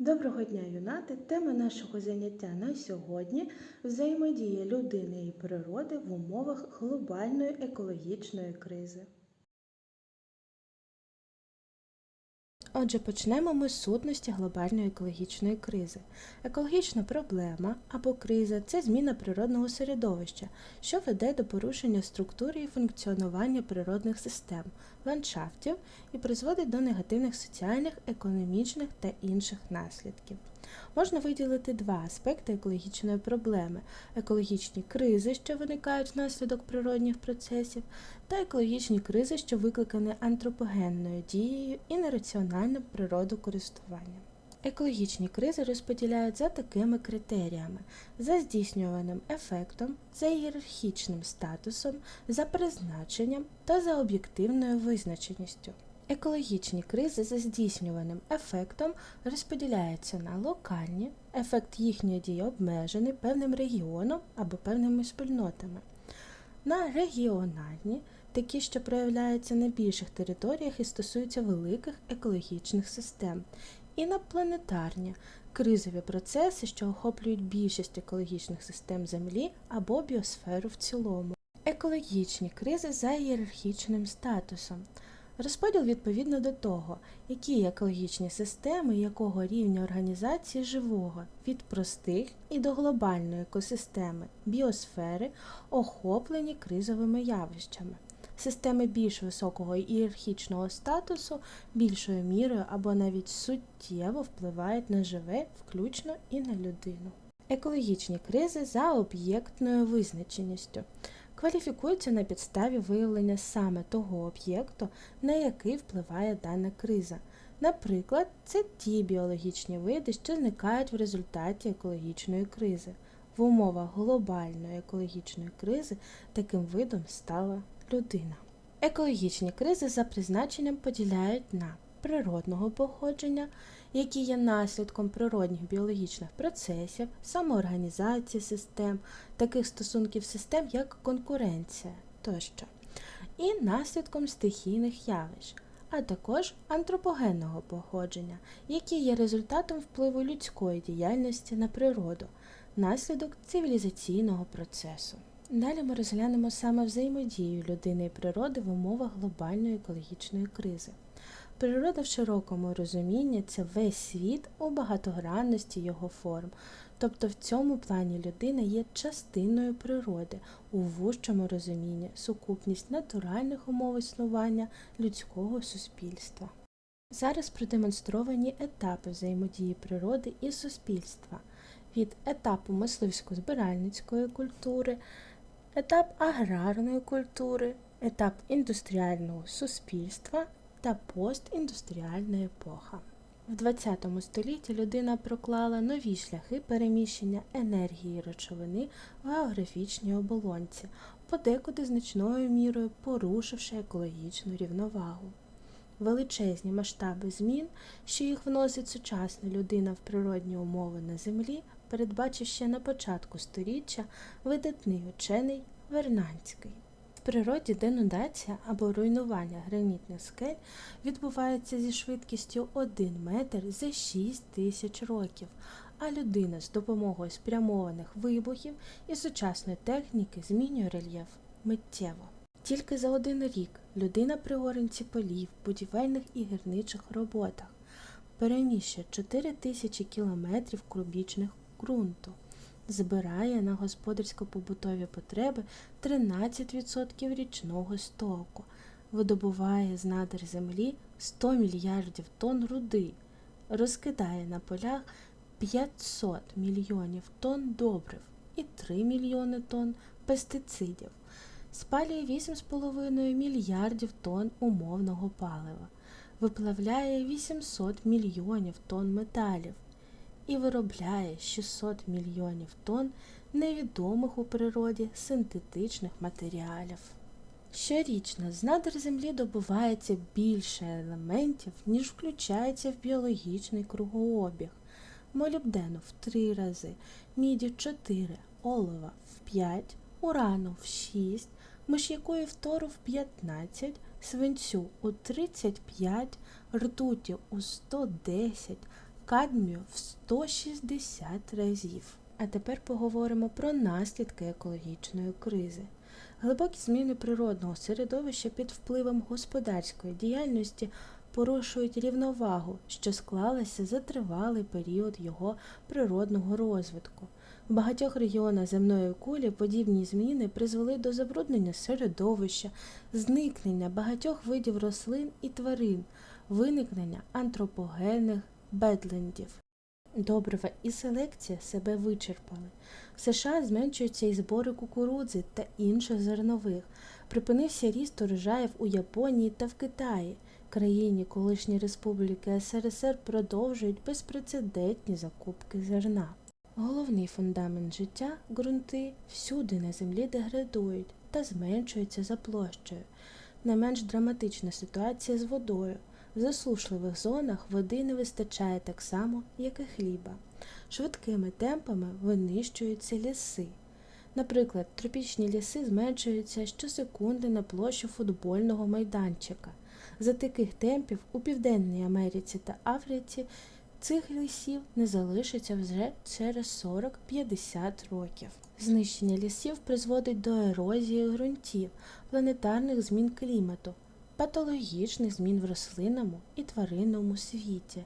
Доброго дня, юнати! Тема нашого заняття на сьогодні взаємодія людини і природи в умовах глобальної екологічної кризи. Отже, почнемо ми з сутності глобальної екологічної кризи. Екологічна проблема або криза це зміна природного середовища, що веде до порушення структури і функціонування природних систем, ландшафтів і призводить до негативних соціальних, економічних та інших наслідків. Можна виділити два аспекти екологічної проблеми: екологічні кризи, що виникають внаслідок природних процесів, та екологічні кризи, що викликані антропогенною дією і нераціональним природокористуванням. Екологічні кризи розподіляють за такими критеріями: за здійснюваним ефектом, за ієрархічним статусом, за призначенням та за об'єктивною визначеністю. Екологічні кризи за здійснюваним ефектом розподіляються на локальні, ефект їхньої дії обмежений певним регіоном або певними спільнотами, на регіональні, такі, що проявляються на більших територіях і стосуються великих екологічних систем, і на планетарні кризові процеси, що охоплюють більшість екологічних систем Землі або біосферу в цілому. Екологічні кризи за ієрархічним статусом. Розподіл відповідно до того, які екологічні системи якого рівня організації живого від простих і до глобальної екосистеми біосфери охоплені кризовими явищами. Системи більш високого ієрархічного статусу більшою мірою або навіть суттєво впливають на живе, включно і на людину. Екологічні кризи за об'єктною визначеністю кваліфікуються на підставі виявлення саме того об'єкту, на який впливає дана криза. Наприклад, це ті біологічні види, що зникають в результаті екологічної кризи. В умовах глобальної екологічної кризи таким видом стала людина. Екологічні кризи за призначенням поділяють на природного походження, які є наслідком природних біологічних процесів, самоорганізації систем, таких стосунків систем, як конкуренція тощо, і наслідком стихійних явищ, а також антропогенного походження, які є результатом впливу людської діяльності на природу, наслідок цивілізаційного процесу. Далі ми розглянемо саме взаємодію людини і природи в умовах глобальної екологічної кризи. Природа в широкому розумінні це весь світ у багатогранності його форм, тобто в цьому плані людина є частиною природи у вужчому розумінні, сукупність натуральних умов існування людського суспільства. Зараз продемонстровані етапи взаємодії природи і суспільства від етапу мисливсько-збиральницької культури, етап аграрної культури, етап індустріального суспільства та постіндустріальна епоха. В ХХ столітті людина проклала нові шляхи переміщення енергії речовини в географічній оболонці, подекуди значною мірою порушивши екологічну рівновагу. Величезні масштаби змін, що їх вносить сучасна людина в природні умови на землі, передбачив ще на початку сторіччя видатний учений Вернанський. Природі денудація або руйнування гранітних скель відбувається зі швидкістю 1 метр за 6 тисяч років, а людина з допомогою спрямованих вибухів і сучасної техніки змінює рельєф миттєво. Тільки за один рік людина при оренці полів, будівельних і гірничих роботах переміщує 4 тисячі кілометрів кубічних ґрунту збирає на господарсько-побутові потреби 13% річного стоку, видобуває з надр землі 100 мільярдів тонн руди, розкидає на полях 500 мільйонів тонн добрив і 3 мільйони тонн пестицидів, спалює 8,5 мільярдів тонн умовного палива, виплавляє 800 мільйонів тонн металів і виробляє 600 мільйонів тонн невідомих у природі синтетичних матеріалів. Щорічно з надр землі добувається більше елементів, ніж включається в біологічний кругообіг. Молібдену в 3 рази, міді в 4, олова в 5, урану в 6, миш'яку і фтору в 15, свинцю у 35, ртуті у 110, кадмію в 160 разів. А тепер поговоримо про наслідки екологічної кризи. Глибокі зміни природного середовища під впливом господарської діяльності порушують рівновагу, що склалася за тривалий період його природного розвитку. В багатьох регіонах земної кулі подібні зміни призвели до забруднення середовища, зникнення багатьох видів рослин і тварин, виникнення антропогенних бедлендів. Добрива і селекція себе вичерпали. В США зменшуються і збори кукурудзи та інших зернових. Припинився ріст урожаїв у Японії та в Китаї. Країні колишні республіки СРСР продовжують безпрецедентні закупки зерна. Головний фундамент життя ґрунти всюди на землі деградують та зменшуються за площею. Не менш драматична ситуація з водою. В засушливих зонах води не вистачає так само, як і хліба. Швидкими темпами винищуються ліси. Наприклад, тропічні ліси зменшуються щосекунди на площу футбольного майданчика. За таких темпів у Південній Америці та Африці цих лісів не залишиться вже через 40-50 років. Знищення лісів призводить до ерозії ґрунтів, планетарних змін клімату, патологічних змін в рослинному і тваринному світі.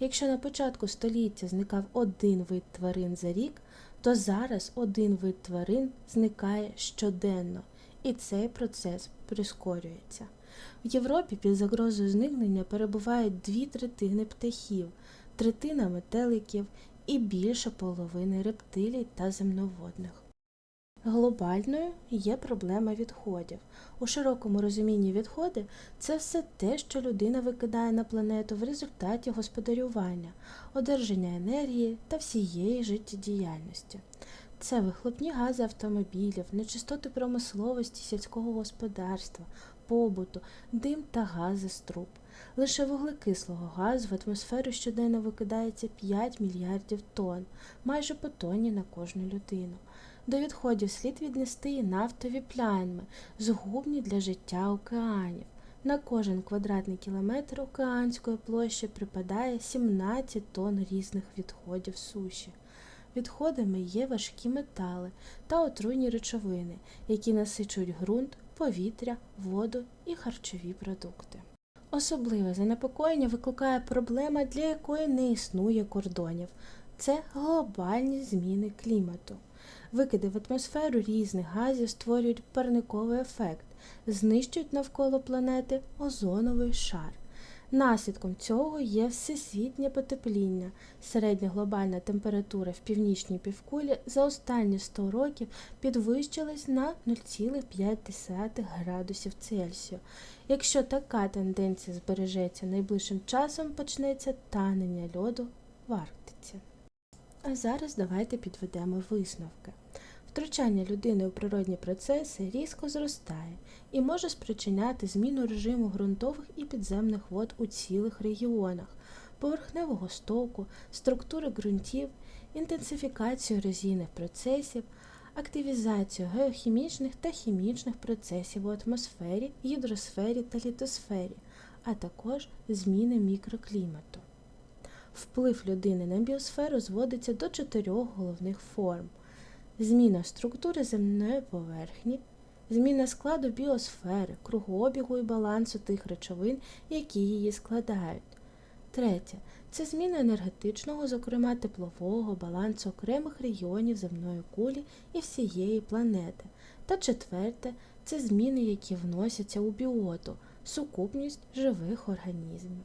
Якщо на початку століття зникав один вид тварин за рік, то зараз один вид тварин зникає щоденно, і цей процес прискорюється. В Європі під загрозою зникнення перебувають дві третини птахів, третина метеликів і більше половини рептилій та земноводних. Глобальною є проблема відходів. У широкому розумінні відходи це все те, що людина викидає на планету в результаті господарювання, одержання енергії та всієї життєдіяльності. Це вихлопні гази автомобілів, нечистоти промисловості сільського господарства, побуту, дим та гази з труб. Лише вуглекислого газу в атмосферу щоденно викидається 5 мільярдів тонн, майже по тонні на кожну людину. До відходів слід віднести і нафтові плями, згубні для життя океанів. На кожен квадратний кілометр океанської площі припадає 17 тонн різних відходів суші. Відходами є важкі метали та отруйні речовини, які насичують ґрунт, повітря, воду і харчові продукти. Особливе занепокоєння викликає проблема, для якої не існує кордонів це глобальні зміни клімату. Викиди в атмосферу різних газів створюють парниковий ефект, знищують навколо планети озоновий шар. Наслідком цього є всесвітнє потепління. Середня глобальна температура в північній півкулі за останні 100 років підвищилась на 0,5 градусів Цельсію. Якщо така тенденція збережеться найближчим часом, почнеться танення льоду в Арктиці. А зараз давайте підведемо висновки. Втручання людини у природні процеси різко зростає і може спричиняти зміну режиму ґрунтових і підземних вод у цілих регіонах, поверхневого стоку, структури ґрунтів, інтенсифікацію ерозійних процесів, активізацію геохімічних та хімічних процесів у атмосфері, гідросфері та літосфері, а також зміни мікроклімату. Вплив людини на біосферу зводиться до чотирьох головних форм: зміна структури земної поверхні, зміна складу біосфери, кругообігу і балансу тих речовин, які її складають. Третє це зміна енергетичного, зокрема теплового балансу окремих регіонів земної кулі і всієї планети. Та четверте це зміни, які вносяться у біоту, сукупність живих організмів.